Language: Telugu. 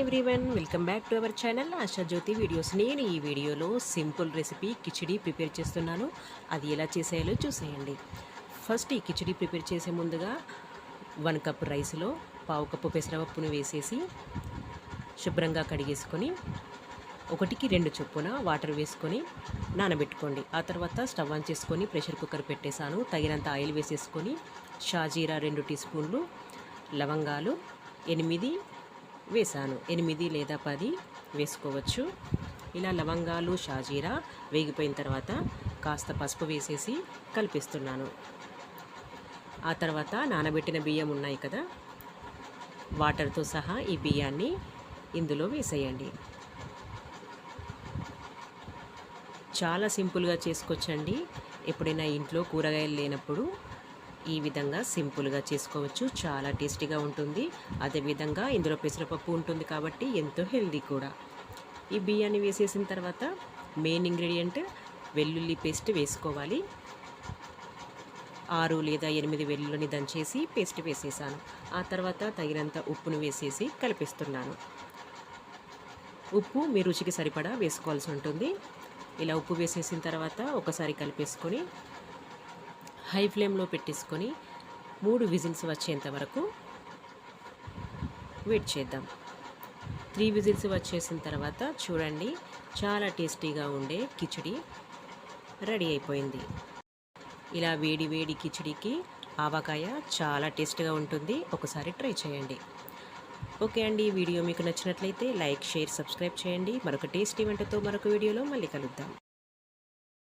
Everyone welcome back to our channel Ashajyothi videos నేను ఈ వీడియోలో సింపుల్ రెసిపీ కిచిడి ప్రిపేర్ చేస్తున్నాను. అది ఎలా చేసేయాలో చూసేయండి. ఫస్ట్ ఈ కిచిడి ప్రిపేర్ చేసే ముందుగా వన్ కప్ రైస్లో పావు కప్పు పెసరపప్పును వేసేసి శుభ్రంగా కడిగేసుకొని ఒకటికి రెండు చొప్పున వాటర్ వేసుకొని నానబెట్టుకోండి. ఆ తర్వాత స్టవ్ ఆన్ చేసుకొని ప్రెషర్ కుక్కర్ పెట్టేశాను. తగినంత ఆయిల్ వేసేసుకొని షాజీరా రెండు టీ స్పూన్లు లవంగాలు ఎనిమిది వేసాను ఎనిమిది లేదా పది వేసుకోవచ్చు. ఇలా లవంగాలు షాజీరా వేగిపోయిన తర్వాత కాస్త పసుపు వేసేసి కలిపిస్తున్నాను. ఆ తర్వాత నానబెట్టిన బియ్యం ఉన్నాయి కదా వాటర్తో సహా ఈ బియ్యాన్ని ఇందులో వేసేయండి. చాలా సింపుల్గా చేసుకోవచ్చండి ఎప్పుడైనా ఇంట్లో కూరగాయలు లేనప్పుడు ఈ విధంగా సింపుల్గా చేసుకోవచ్చు. చాలా టేస్టీగా ఉంటుంది. అదేవిధంగా ఇందులో పెసరపప్పు ఉంటుంది కాబట్టి ఎంతో హెల్దీ కూడా. ఈ బియ్యాన్ని వేసేసిన తర్వాత మెయిన్ ఇంగ్రీడియంట్ వెల్లుల్లి పేస్ట్ వేసుకోవాలి. ఆరు లేదా ఎనిమిది వెల్లుల్లిని దంచేసి పేస్ట్ వేసేసాను. ఆ తర్వాత తగినంత ఉప్పును వేసేసి కలిపిస్తున్నాను. ఉప్పు మీ రుచికి సరిపడా వేసుకోవాల్సి ఉంటుంది. ఇలా ఉప్పు వేసేసిన తర్వాత ఒకసారి కలిపేసుకొని హై ఫ్లేమ్లో పెట్టేసుకొని మూడు విజిల్స్ వచ్చేంత వరకు వెయిట్ చేద్దాం. త్రీ విజిల్స్ వచ్చేసిన తర్వాత చూడండి చాలా టేస్టీగా ఉండే కిచిడి రెడీ అయిపోయింది. ఇలా వేడి వేడి కిచిడికి ఆవకాయ చాలా టేస్ట్గా ఉంటుంది. ఒకసారి ట్రై చేయండి. ఓకే అండి ఈ వీడియో మీకు నచ్చినట్లయితే లైక్ షేర్ సబ్స్క్రైబ్ చేయండి. మరొక టేస్టీ వంటతో మరొక వీడియోలో మళ్ళీ కలుద్దాం.